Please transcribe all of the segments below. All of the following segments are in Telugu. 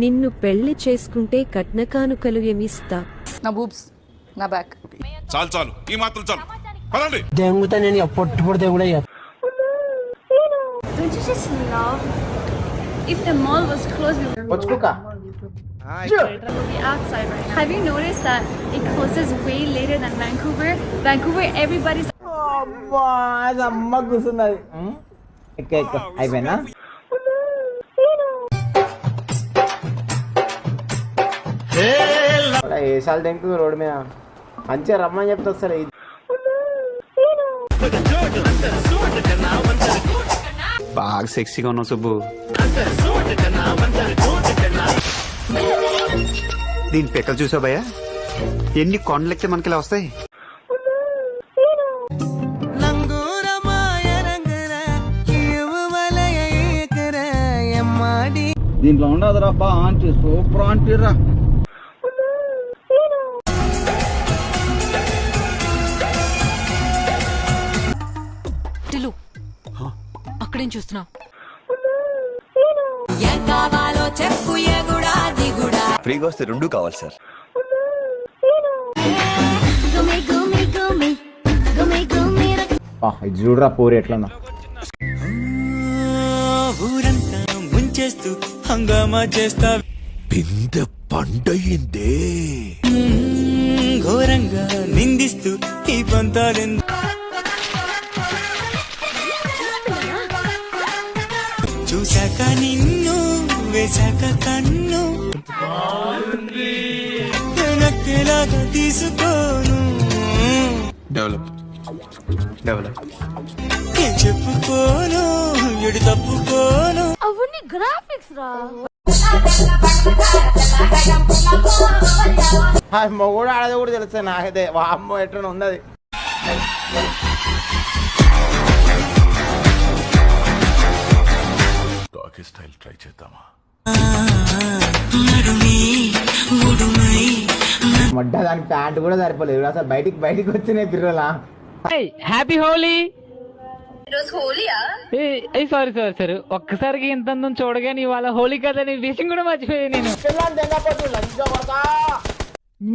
నిన్ను పెళ్ళి చేసుకుంటే కట్నకానుకలు ఏమిస్తా నా బూబ్స్ నా బ్యాక్ చాలు చాలు ఈ మాత్రం చాలు పదండి దెంగుతా నేను పొట్టు పొడితే కూడా Don't you just love? If the mall was closed, we would వచ్చుకోక be outside right now. Have you noticed that it closes way later than Vancouver? Vancouver, everybody's అమ్మా అమ్మ కూర్చున్నది ఎక్క ఎక్క అయిపోయినా ఏసాలు దెంకు రోడ్డు మీద. మంచిగా రమ్మని చెప్తా సరే బాగా సెక్సీగా ఉన్నావు సుబ్బు. దీని పిక్కలు చూసావు భయ్యా? ఎన్ని కొండలెక్కితే మనకి ఇలా వస్తాయి? దీంట్లో ఉండదురా బా ఆంటీ. సూపర్ ఆంటీ రా. టిలు అక్కడేం చూస్తున్నావు? ఫ్రీగా వస్తే రెండు కావాలి సార్. ఇది చూడరా పూరి ఎట్లన్నా. ఊరంతా ముంచేస్తూ హంగామా చేస్తా. పండయిందే. ఘోరంగా నిందిస్తూ ఈ పంతాలెందు చూశాక నిన్ను వేశాక కన్ను. వెనక్కిలాగా తీసుకోను. డెవలప్. డెవలప్. ఏం చెప్పుకోను ఎడు తప్పుకోను. అవన్నీ గ్రాఫిక్స్ రా. మొగుడు ఆడది కూడా తెలుస్తుంది నాకైతే. వామ్మో ఎట్లా ఉన్నది డాకీ స్టైల్ ట్రై చేద్దామా? మొడ్డ దానికి ప్యాంట్ కూడా సరిపోలేదు. అసలు బయటికి బయటికి వచ్చినాయి పిర్రలా happy Holi. Sorry sorry sir ఒక్కసారికి ఇంత అందం చూడగానే ఇవాళ హోలీ కదని విషయం కూడా మర్చిపోయాను నేను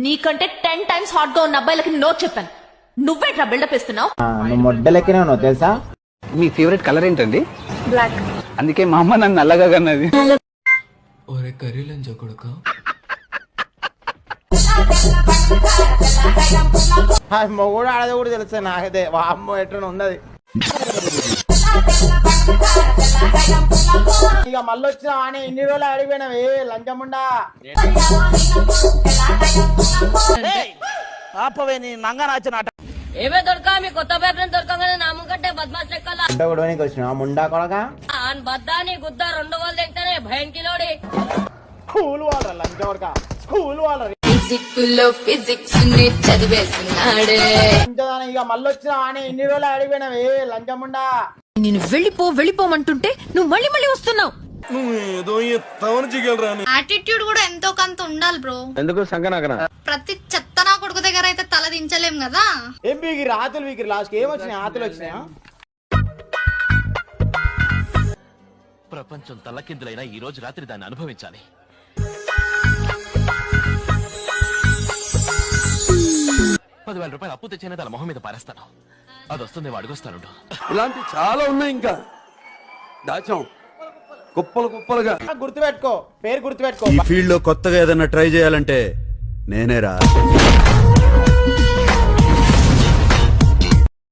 నీకంటే టెన్ టైమ్స్ హాట్గా ఉన్న అబ్బాయిలకి నో చెప్పాను. నువ్వేట్రా బిల్డప్ ఇస్తున్నావు? మొడ్డలెక్కినా ఉన్నావు తెలుసా? మీ ఫేవరెట్ కలర్ ఏంటండి? బ్లాక్ అందుకే మా అమ్మ నన్ను నల్లగా కన్నది ఒరే కొడుక. ఆ, మొగుడు ఆడది కూడా తెలుస్తుంది నాకైతే. వామ్మో ఎట్లా ఉన్నది. ఇక మళ్ళీ వచ్చినావు అని ఇన్ని రోజులు అడిగిపోయినావే లంచముండా ఆపవే నీ నంగనాచిన ఏమే దొరకా? మీ కొత్త పేపర్ దొరకగానే నా ముగ్గట్టే బద్మాస్ లెక్కల. ముండ కూడా వచ్చినావు ముండా కొడక? ఆన్ బద్దాని గుద్ద రెండు వాళ్ళు తెగితేనే భయంకిలోడి స్కూల్ వాళ్ళ లంచ కొడక? స్కూల్ వాళ్ళ ఫిజిక్స్ ఫిజిక్స్ చదివేస్తున్నాడే. లంచదాన ఇక మళ్ళీ వచ్చినావు అని ఇన్ని రోజులు అడిగిపోయినావే లంచముండా నేను వెళ్ళిపో వెళ్ళిపోమంటుంటే నువ్వు మళ్ళీ మళ్ళీ వస్తున్నావు. యాటిట్యూడ్ కూడా ఎంతో కొంత ఉండాలి బ్రో ఎందుకు సంగనాగన ప్రతి చెత్త నా దగ్గర అయితే తల దించలేం కదా? ఏం బీగిరి ఆతులు బీగిరి లాస్ట్ ఏం వచ్చినాయి? ఆతులు వచ్చినాయా? ప్రపంచం తల్లకిందులైనా ఈ రోజు రాత్రి దాన్ని అనుభవించాలి. పదివేల రూపాయలు అప్పు తెచ్చిన దాని మొహం మీద పారేస్తాను. అది వస్తుంది అడుగొస్తాను ఇలాంటి చాలా ఉన్నాయి ఇంకా. దాచాం. కుప్పలు కుప్పలుగా. గుర్తుపెట్టుకో. పేరు గుర్తుపెట్టుకో. ఫీల్డ్లో కొత్తగా ఏదైనా ట్రై చేయాలంటే నేనేరా. Thank you.